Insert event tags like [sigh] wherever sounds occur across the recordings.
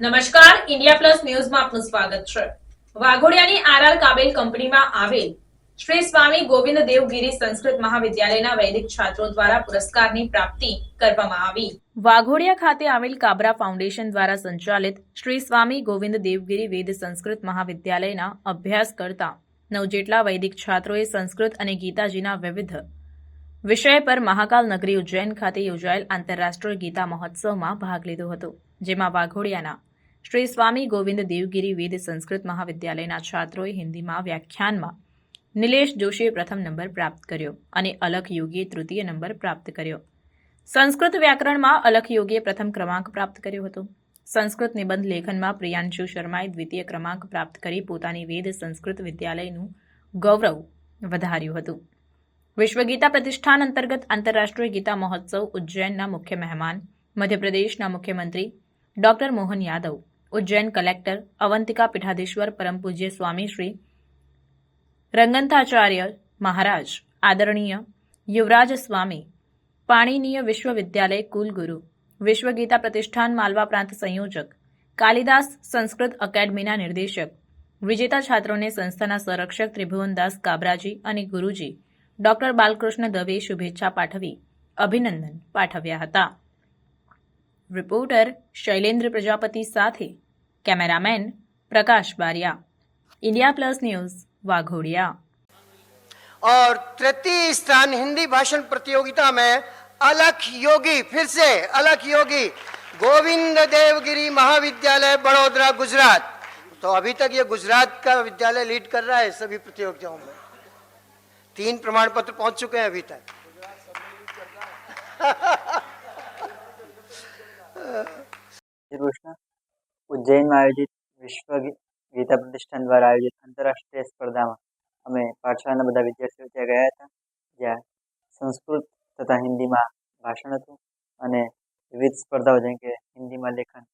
નમસ્કાર, India plus ન્યૂઝમાં આપનું સ્વાગત છે. વાઘોડિયાની આરઆર કાબેલ કંપનીમાં આવેલ શ્રી સ્વામી ગોવિંદ દેવગીરી સંસ્કૃત મહાવિદ્યાલયના વૈદિક છાત્રો દ્વારા પુરસ્કારની પ્રાપ્તિ કરવામાં આવી. વાઘોડિયા ખાતે આવેલ કાબરા ફાઉન્ડેશન દ્વારા સંચાલિત શ્રી સ્વામી ગોવિંદ દેવગીરી વેદ સંસ્કૃત મહાવિદ્યાલયના અભ્યાસ કરતા નવ જેટલા વૈદિક છાત્રોએ સંસ્કૃત અને ગીતાજીના વિવિધ વિષય પર મહાકાલ નગરી ઉજ્જૈન ખાતે યોજાયેલ આંતરરાષ્ટ્રીય ગીતા મહોત્સવમાં ભાગ લીધો હતો, જેમાં વાઘોડિયાના શ્રી સ્વામી ગોવિંદ દેવગીરી વેદ સંસ્કૃત મહાવિદ્યાલયના છાત્રોએ હિન્દીમાં વ્યાખ્યાનમાં નિલેશ જોશીએ પ્રથમ નંબર પ્રાપ્ત કર્યો અને અલખ યોગીએ તૃતીય નંબર પ્રાપ્ત કર્યો. સંસ્કૃત વ્યાકરણમાં અલખ યોગીએ પ્રથમ ક્રમાંક પ્રાપ્ત કર્યો હતો. સંસ્કૃત નિબંધ લેખનમાં પ્રિયાંશુ શર્માએ દ્વિતીય ક્રમાંક પ્રાપ્ત કરી પોતાની વેદ સંસ્કૃત વિદ્યાલયનું ગૌરવ વધાર્યું હતું. વિશ્વ ગીતા પ્રતિષ્ઠાન અંતર્ગત આંતરરાષ્ટ્રીય ગીતા મહોત્સવ ઉજ્જૈનના મુખ્ય મહેમાન, મધ્યપ્રદેશના મુખ્યમંત્રી ડોક્ટર મોહન યાદવ ઉજ્જૈન કલેક્ટર અવંતિકા પીઠાધીશ્વર પરમ પૂજ્ય સ્વામી શ્રી રંગંથાચાર્ય મહારાજ આદરણીય યુવરાજ સ્વામી પાણીનીય વિશ્વવિદ્યાલય કુલગુરુ વિશ્વ ગીતા પ્રતિષ્ઠાન માલવા પ્રાંત સંયોજક કાલિદાસ સંસ્કૃત એકેડમીના નિર્દેશક વિજેતા છાત્રોને સંસ્થાના સંરક્ષક ત્રિભુવનદાસ કાબરાજી અને ગુરુજી ડોક્ટર બાલકૃષ્ણ દવે શુભેચ્છા પાઠવી અભિનંદન પાઠવ્યા હતા. રિપોર્ટર શૈલેન્દ્ર પ્રજાપતિ સાથે cameraman Prakash Baria India plus news Waghodia और तृतीय स्थान हिंदी भाषण प्रतियोगिता में अलख योगी फिर से अलख योगी गोविंद देवगिरी महाविद्यालय बड़ोदरा गुजरात तो अभी तक ये गुजरात का विद्यालय लीड कर रहा है सभी प्रतियोगिताओं में तीन प्रमाण पत्र पहुंच चुके हैं अभी तक [laughs] ઉજ્જૈનમાં આયોજિત વિશ્વ ગીતા પ્રતિષ્ઠાન દ્વારા આયોજિત આંતરરાષ્ટ્રીય સ્પર્ધામાં અમે પાઠશાળાના બધા વિદ્યાર્થીઓ ત્યાં ગયા હતા. જ્યાં સંસ્કૃત તથા હિન્દીમાં ભાષણ હતું અને વિવિધ સ્પર્ધાઓ જેમ કે હિન્દીમાં લેખન,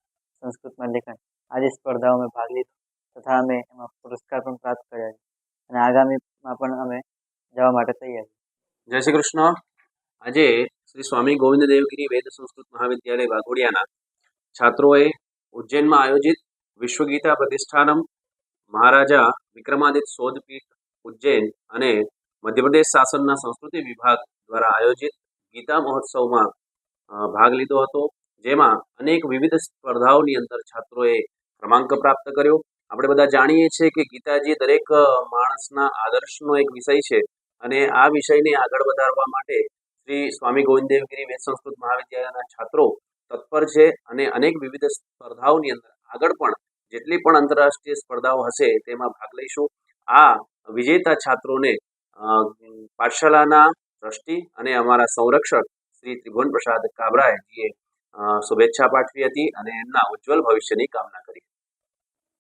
સંસ્કૃતમાં લેખન, આદિ સ્પર્ધાઓમાં ભાગ લીધો તથા અમે એમાં પુરસ્કાર પણ પ્રાપ્ત કર્યા છે અને આગામીમાં પણ અમે જવા માટે તૈયાર જય શ્રી કૃષ્ણ. આજે શ્રી સ્વામી ગોવિંદ દેવગીરી વેદ સંસ્કૃત મહાવિદ્યાલય વાઘોડિયાના છાત્રોએ ઉજ્જૈનમાં આયોજિત વિશ્વગીતા પ્રતિષ્ઠાનમ મહારાજા વિક્રમાદિત્ય શોધપીઠ ઉજ્જૈન અને મધ્યપ્રદેશ શાસનના સંસ્કૃતિ વિભાગ દ્વારા આયોજિત ગીતા મહોત્સવમાં ભાગ લીધો હતો. જેમાં અનેક વિવિધ સ્પર્ધાઓની અંદર છાત્રોએ ક્રમાંક પ્રાપ્ત કર્યો. આપણે બધા જાણીએ છીએ કે ગીતાજી દરેક માણસના આદર્શનો એક વિષય છે અને આ વિષયને આગળ વધારવા માટે શ્રી સ્વામી ગોવિંદ દેવગીરી વેદ સંસ્કૃત મહાવિદ્યાલયના છાત્રો તત્પર છે અને અનેક વિવિધ સ્પર્ધાઓની અંદર આગળ પણ જેટલી પણ આંતરરાષ્ટ્રીય સ્પર્ધાઓ હશે તેમાં ભાગ લઈશું. આ વિજેતા છાત્રોને અ, પાઠશાલાના ટ્રસ્ટી અને અમારા સંરક્ષક શ્રી ત્રિભુવન પ્રસાદ કાબરાએ શુભેચ્છા પાઠવી હતી અને એમના ઉજ્જવલ ભવિષ્યની કામના કરી